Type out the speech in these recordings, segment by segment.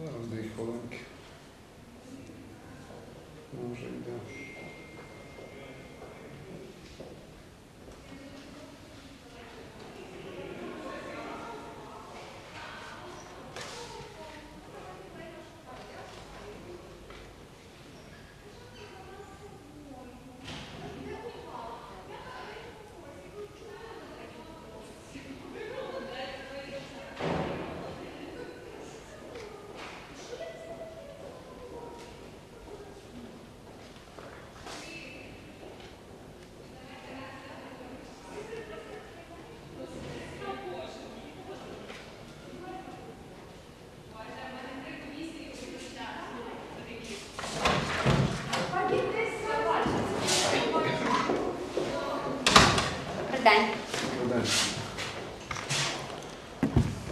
No, Zaraz do ich Może idę. День. Добрий день.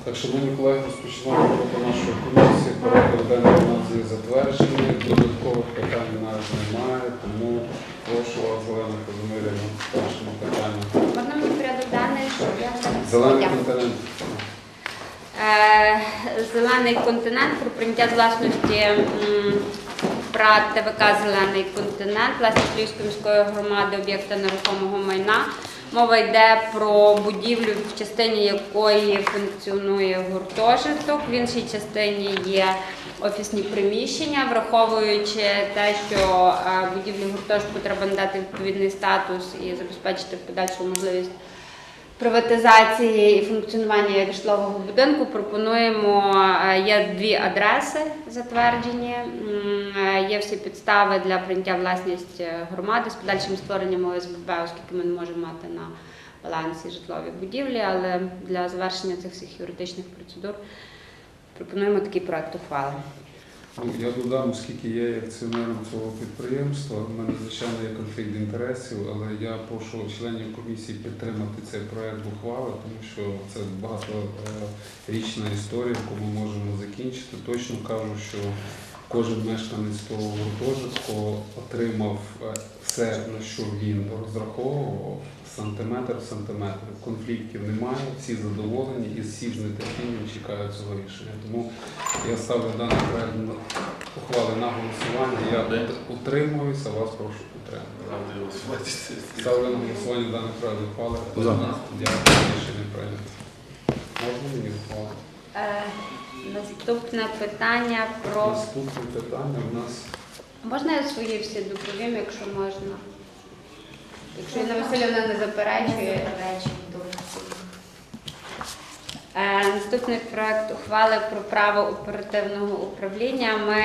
Так, шановні колеги, розпочинаємо роботу нашої комісії. Порядок денний у нас є затверджений, додаткових питань у нас немає, тому прошу вас, Зелена Казимирівна, з першим питанням. Можна мені порядок денний, щоб я Зелений континент. Е, Зелений континент про прийняття з власності м, ПРАТ ТВК Зелений континент, власність Львівської міської громади об'єкта нерухомого майна. Мова йде про будівлю, в частині якої функціонує гуртожиток, в іншій частині є офісні приміщення, враховуючи те, що е, будівлі гуртожитку треба надати відповідний статус і забезпечити в подальшу можливість приватизації і функціонування як житлового будинку пропонуємо. е, Є дві адреси затверджені. е, Є всі підстави для прийняття власність е, громади з подальшим створенням ОСББ, оскільки ми не можемо мати на балансі житлові будівлі, але для завершення цих всіх юридичних процедур пропонуємо такий проект ухвали. Ну, Я додам, оскільки я є акціонером цього підприємства, в мене звичайно є конфлікт інтересів, але я прошу членів комісії підтримати цей проект ухвали, тому що це багаторічна історія, яку ми можемо закінчити. Точно кажу, що кожен мешканець того гуртожитку отримав е, все, на що він розраховував, сантиметр в сантиметр. Конфліктів немає, всі задоволені і всі з нетерпінням чекають цього рішення. Тому я ставлю даний проект на ухвали на голосування. Я утримуюся, вас прошу підтримати. Ставлю на голосування даний проект ухвали. Дякую, рішення прийнято. Можна мені ухвалити? Е, Наступне питання про Наступне питання у нас можна я свої всі доповім, якщо можна. Якщо Інна Васильівна не заперечує. Е, Наступний проект ухвали про право оперативного управління. Ми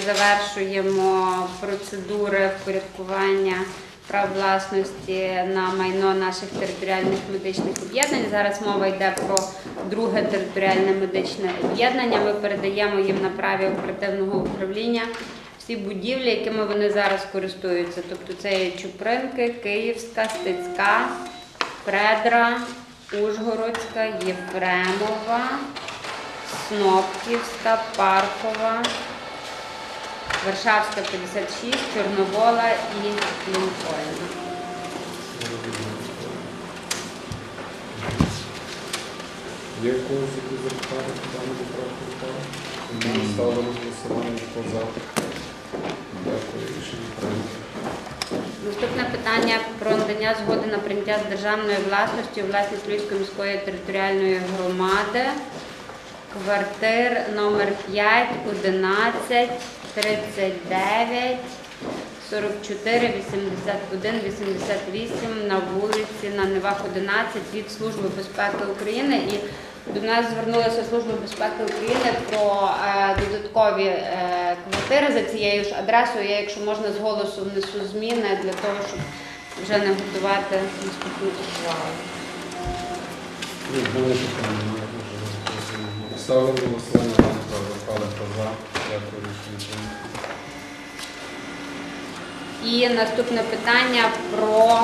завершуємо процедури впорядкування прав власності на майно наших територіальних медичних об'єднань. Зараз мова йде про друге територіальне медичне об'єднання. Ми передаємо їм на праві оперативного управління всі будівлі, якими вони зараз користуються. Тобто це є Чупринки, Київська, Стецька, Предра, Ужгородська, Єфремова, Снопківська, Паркова, Варшавська 56, Чорновола і Лінкольна. є в когось які запитання по проекту на голосування. Хто за? Наступне питання про надання згоди на прийняття з державної власності у власність Львівської міської територіальної громади. Квартир номер 5, 11, 39, 44, 81, 88 на вулиці на Невах 11 від Служби безпеки України. До нас звернулася Служба безпеки України про е, додаткові е, квартири за цією ж адресою. Я, якщо можна, з голосу внесу зміни для того, щоб вже не готувати наступну ухвалу. Ставлю голосування ухвали. Хто за? Дякую. І наступне питання про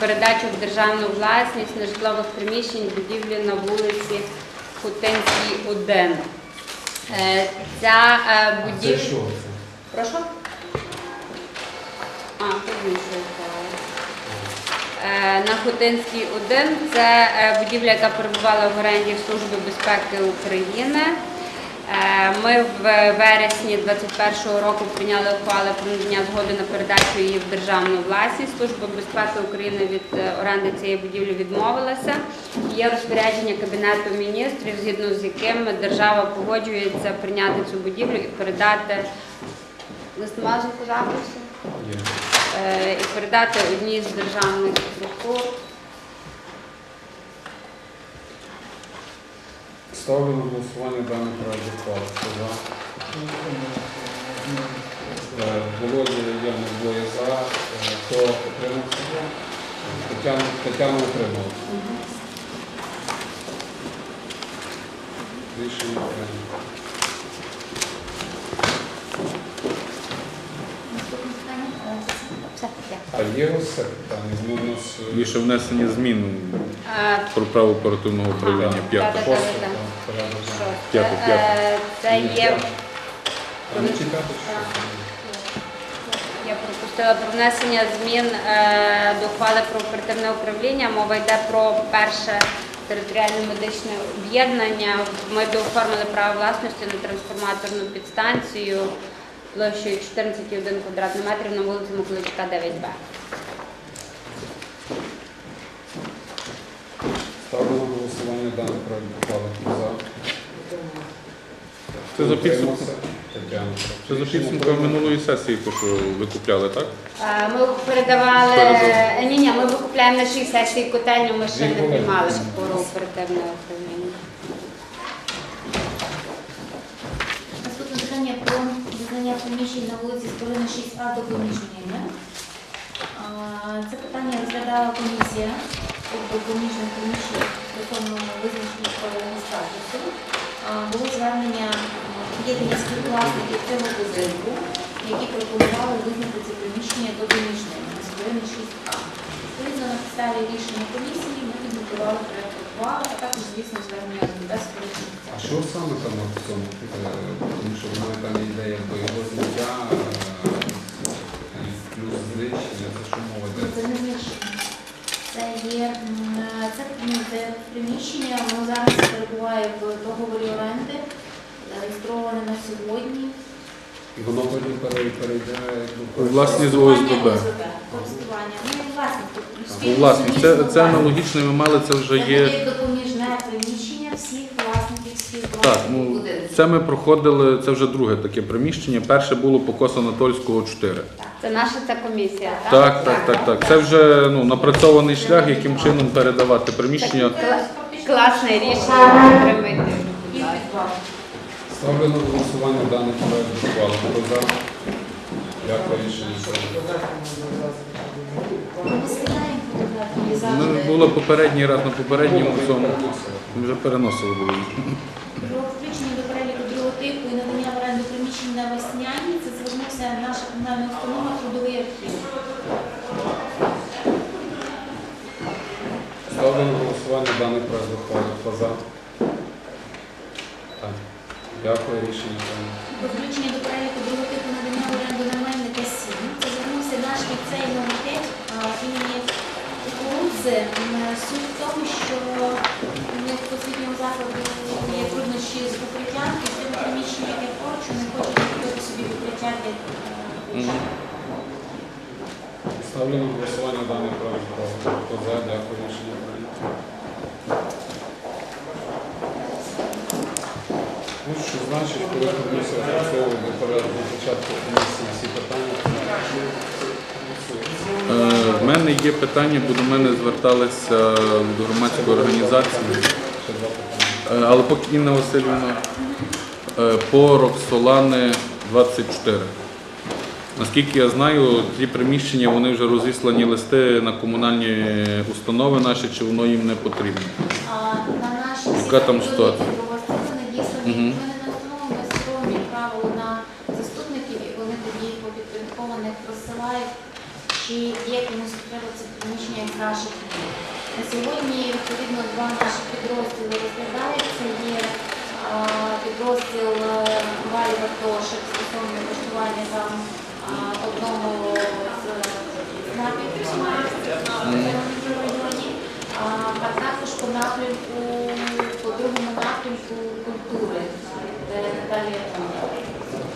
передачу в державну власність нежитлових приміщень будівлі на вулиці Хотинській 1. Е, Ця е, Це будівля. що це? Прошу? А, тут. Е, На Хотинській 1 це будівля, яка перебувала в оренді Служби безпеки України. Е, Ми в вересні 2021 року прийняли ухвали про надання згоди на передачу її в державну власність. Служба безпеки України від е, оренди цієї будівлі відмовилася. Є розпорядження Кабінету міністрів, згідно з яким держава погоджується прийняти цю будівлю і передати листова звукозапису Є. е, і передати одній з державних структур. Ставлю на голосування даний проект ухвали. Хто за? Е, Володя, Яна, двоє за. Е, Хто утримався? Тетяна, Тетяна утрималася. Рішення прийнято. Все, дякую. А є ось це питання? Воно у нас е, І внесення змін Е, про право оперативного управління Ага. п'яте. Так, просто так, так. П'яте, це? п'яте. Е, Це є? Я пропустила про внесення змін е, до ухвали про оперативне управління. Мова йде про перше територіальне медичне об'єднання. Ми дооформили право власності на трансформаторну підстанцію площею 14,1 квадратний метрів на вулиці Миколичка 9Б. Ставлю на голосування даний проект ухвали. За? Це за підсумком. Це за підсумками минулої сесії, то що ви купляли, так? Е, Ми передавали Передав. ні, ні, ми викупляємо на 6 сесій котельню. Ми ще не приймали про оперативне управління. Наступне питання про визнання приміщень на вулиці Зборина 6А до поміщення. Це питання розглядала комісія до поміжних приміщень стосовно визначення правового статусу. Було звернення об'єднання співвласників цього будинку, які пропонували визнати ці приміщення до поміжними на Зборина 6А. Відповідно, на підставі рішення комісії ми підготували проєкт ухвали, а також, звісно, звернення без порушень. А що саме там в цьому? Е, Тому що в мене там йде якби його зняття, е, плюс знищення, це що мова йде? Це не знищення. Це є це, це приміщення, воно зараз перебуває в договорі оренди, зареєстроване на сьогодні. І воно потім перейде У якби, власність ОСББ. Користування. Ну, У власність. Це, це аналогічно, ми мали це вже Це є. буде допоміжне приміщення всіх власників, всіх Так, ну. Це ми проходили, це вже друге таке приміщення. Перше було по Анатольського 4. Це наша ця комісія, так? Так, так, так, так. Це вже ну, напрацьований шлях, яким чином передавати приміщення. Класне рішення. І. Ставлю на голосування даний проект ухвали. Хто за? Дякую, рішення прийнято. Ми було попередній раз на попередньому цьому. Ми вже переносили були. Про включення до переліку другого типу і надання в на весняні це звернувся наша комунальна установа трудовий архів. Ставлю на голосування даний проект ухвали. Хто за? Так. Дякую, рішення прийнято. Про включення до переліку другого типу надання в оренду намельника 7. Це звернувся наш ліцей номер 5 а, імені Кукурудзи. М, Суть в тому, що у них в закладу є труднощі з укриттям, і приміщенні, яке поруч, вони хочуть купити собі для е. Ставлю на голосування даний проект ухвали. Хто за? Дякую, рішення прийнято. Ну, що значить, коли комісія опрацьовує до порядку початку комісії всі питання, Е, В мене є питання, бо до мене зверталися до громадської організації. ще два питання. Е, Але поки Інна Васильівна по Роксолани 24. Наскільки я знаю, ті приміщення вони вже розіслані листи на комунальні установи наші, чи воно їм не потрібно. А на наші Яка там ситуація? Ми Мгм. не настановимо строго відправили на заступників, і вони тоді по підпорядкованих розсилають, чи є комусь треба це приміщення наших. На сьогодні відповідно два наші підрозділи розглядаються. Є підрозділ е, Валі Вартошик стосовно влаштування там а, одного з напрямків в а, а також по напрямку, по другому напрямку культури, де Наталія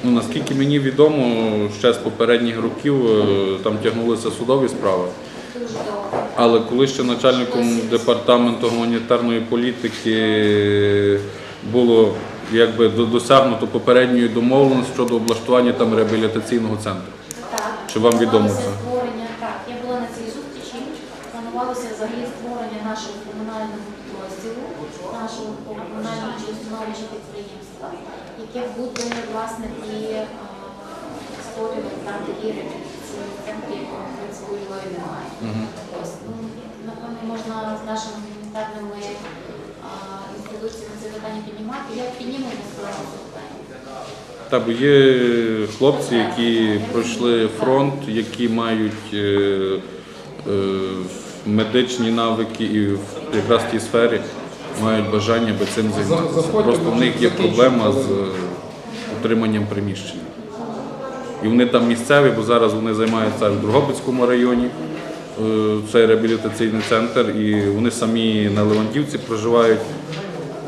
Ну, наскільки мені відомо, ще з попередніх років е, там тягнулися судові справи. Але коли ще начальником департаменту гуманітарної політики було якби до- досягнуто попередньої домовленості щодо облаштування там реабілітаційного центру. Так, Чи вам відомо планувалося це? створення, так, я була на цій зустрічі, планувалося взагалі створення нашого комунального підрозділу, нашого комунального чи установчого підприємства, яке буде власне і е, створювати там такі реабілітаційні центри, якого в принципі немає. Мгм. Ось, ну, напевно, можна з нашими гуманітарними інституціями це питання піднімати. Я підніму з питання. Та бо є хлопці, які пройшли фронт, які мають е, е, медичні навики і в якраз в тій сфері мають бажання би цим займатися. Просто в них є проблема з е, приміщення. І вони там місцеві, бо зараз вони займаються в Другобицькому районі. е, Це реабілітаційний центр, і вони самі на Левантівці проживають.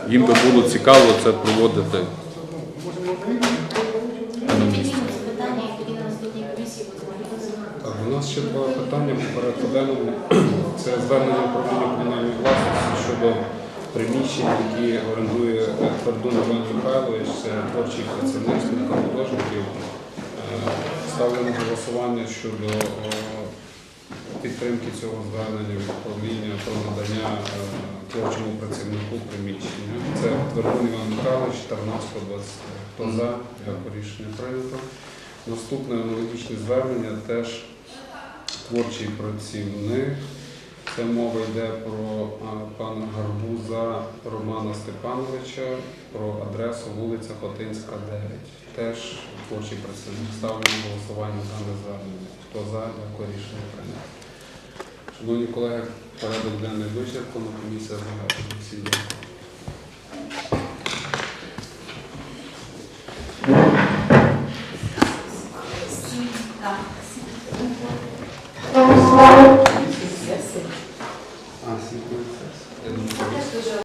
Їм би було цікаво це проводити. У нас ще два питання по порядку денному. Це звернення управління комунальної власності щодо приміщень, які орендує Твердун Іван Михайлович, це творчий працівник, спілка художників. Е, Ставлю на голосування щодо е, підтримки цього звернення управління про надання е, творчому працівнику приміщення. Це Твердун Іван Михайлович, Тарнавська 20. Хто за? Дякую, рішення прийнято. Наступне аналогічне звернення теж творчий працівник. Це мова йде про пана Гарбуза Романа Степановича, про адресу вулиця Хотинська, 9. Теж творчий працівник. Ставлю на голосування дане звернення. Хто за, дякую, рішення прийнято. Шановні колеги, порядок денний вичерпано, комісія загального